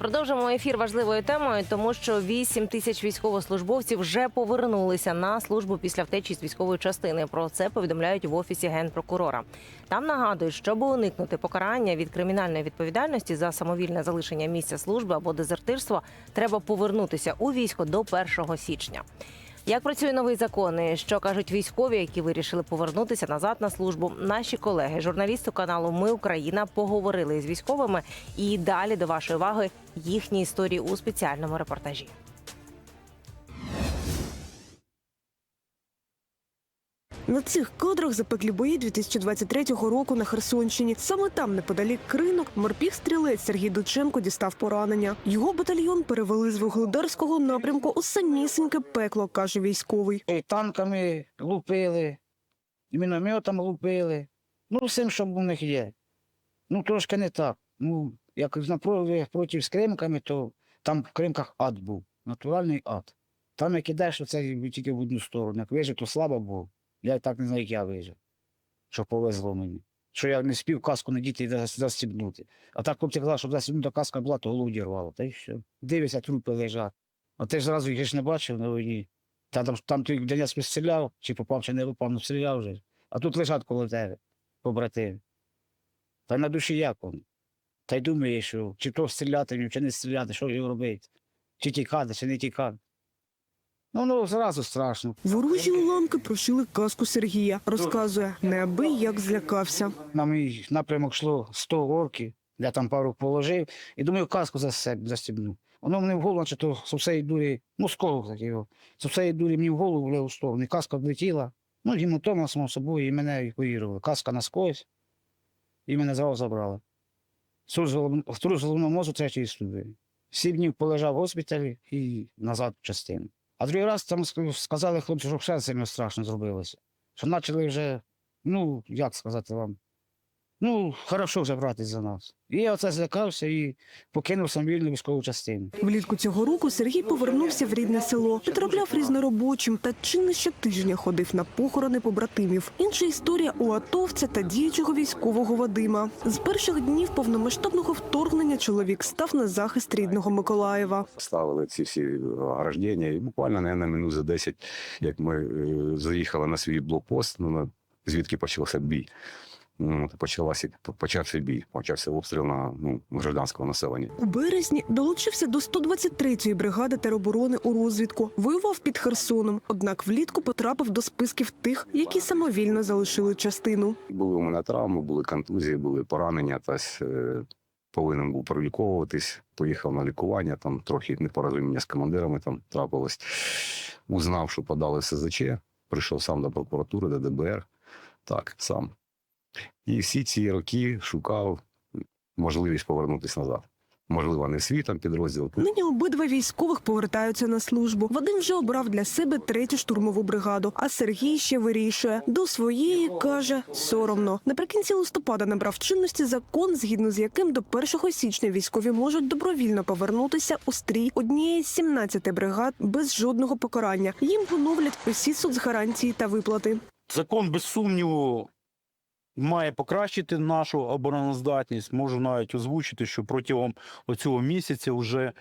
Продовжимо ефір важливою темою, тому що 8 тисяч військовослужбовців вже повернулися на службу після втечі з військової частини. Про це повідомляють в офісі генпрокурора. Там нагадують, щоб уникнути покарання від кримінальної відповідальності за самовільне залишення місця служби або дезертирство, треба повернутися у військо до 1 січня. Як працює новий закон і що кажуть військові, які вирішили повернутися назад на службу? Наші колеги, журналісти каналу Ми Україна, поговорили з військовими і далі до вашої уваги їхні історії у спеціальному репортажі. На цих кадрах запеклі бої 2023 року на Херсонщині. Саме там, неподалік кринок, морпіг стрілець Сергій Дученко дістав поранення. Його батальйон перевели з вугледарського напрямку у самісіньке пекло, каже військовий. І танками лупили, і мінометом лупили. Ну, всім, що у них є. Ну, трошки не так. Ну, як напроти проти з кримками, то там в кримках ад був. Натуральний ад. Там як ідеш, це тільки в одну сторону. Як вижив, то слава Богу. Я так не знаю, як я вижив. Що повезло мені. Що я не спів каску надіти і зас- застібнути. А так хлопці казали, щоб застібнута каска була, то голову дірвало. Та й що. Дивишся, трупи лежать. А ти ж зразу їх ж не бачив на війні. Та там, там ти Донець стріляв, чи попав, чи не попав, ну стріляв вже. А тут лежать коло тебе, побратими. Та на душі як он. Та й думаєш, що чи то стріляти, чи не стріляти, що його робити. Чи тікати, чи не тікати. Ну, ну, зразу страшно. Ворожі уламки прошили каску Сергія. Розказує, неабияк злякався. На мій напрямок йшло 100 орків, я там пару положив, і думаю, каску за себе застібну. Воно мені в голову, чи то з всієї дурі, ну, сколок такий, його, з всієї дурі мені в голову в ліву сторону, і каска влетіла. Ну, йому само собою, і мене евакуювали. Каска наскось, і мене зразу забрали. Струс головного мозку третьої ступені. Сім днів полежав в госпіталі і назад в частину. А другий раз там ск- сказали хлопці, що ще сильно страшно зробилося. Що почали вже, ну, як сказати вам, ну, хорошо вже братись за нас. І я оце злякався і покинув самовільну військову частину. Влітку цього року Сергій повернувся в рідне село, підробляв різноробочим та чи не щотижня ходив на похорони побратимів. Інша історія у атовця та діючого військового Вадима. З перших днів повномасштабного вторгнення чоловік став на захист рідного Миколаєва. ставили ці всі ограждення. І буквально наверное, минут за 10, як ми е, заїхали на свій блокпост, ну, на- звідки почався бій. Ну, почалася, почався бій, почався обстріл на ну, гражданського населення. У березні долучився до 123-ї бригади тероборони у розвідку. Воював під Херсоном. Однак влітку потрапив до списків тих, які самовільно залишили частину. Були у мене травми, були контузії, були поранення. Тась, е, повинен був проліковуватись. Поїхав на лікування, там трохи непорозуміння з командирами там трапилось. Узнав, що подали СЗЧ, прийшов сам до прокуратури, до ДБР. Так, сам. І всі ці роки шукав можливість повернутися назад. Можливо, не свій там підрозділ. Нині обидва військових повертаються на службу. Вадим вже обрав для себе третю штурмову бригаду. А Сергій ще вирішує до своєї каже соромно. Наприкінці листопада набрав чинності закон, згідно з яким до 1 січня військові можуть добровільно повернутися у стрій однієї з 17 бригад без жодного покарання. Їм поновлять усі соцгарантії та виплати. Закон, без сумніву, має покращити нашу обороноздатність. Можу навіть озвучити, що протягом цього місяця вже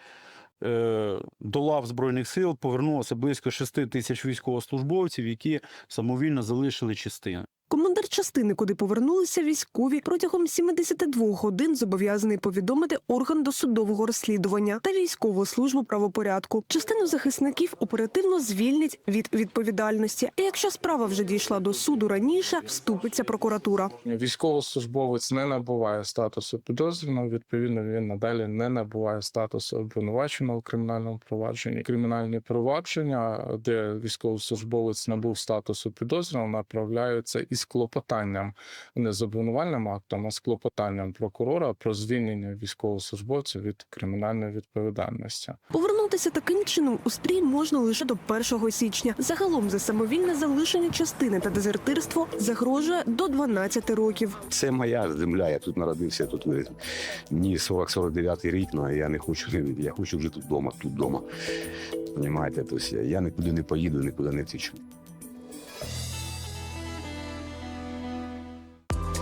е, до лав Збройних сил повернулося близько 6 тисяч військовослужбовців, які самовільно залишили частини. Командир частини, куди повернулися військові, протягом 72 годин зобов'язаний повідомити орган досудового розслідування та військову службу правопорядку. Частину захисників оперативно звільнять від відповідальності. А якщо справа вже дійшла до суду раніше, вступиться прокуратура. Військовослужбовець не набуває статусу підозрюваного, відповідно, він надалі не набуває статусу обвинуваченого у кримінальному провадженні. Кримінальні провадження, де військовослужбовець набув статусу підозрюваного, направляються із клопотанням не з обвинувальним актом, а з клопотанням прокурора про звільнення військовослужбовця від кримінальної відповідальності. Повернутися таким чином у стрій можна лише до 1 січня. Загалом за самовільне залишення частини та дезертирство загрожує до 12 років. Це моя земля, я тут народився, тут е, мені 40-49 рік, ну, а я не хочу, я хочу жити тут вдома, тут вдома. Понімаєте, тобто я, я нікуди не поїду, нікуди не втічу.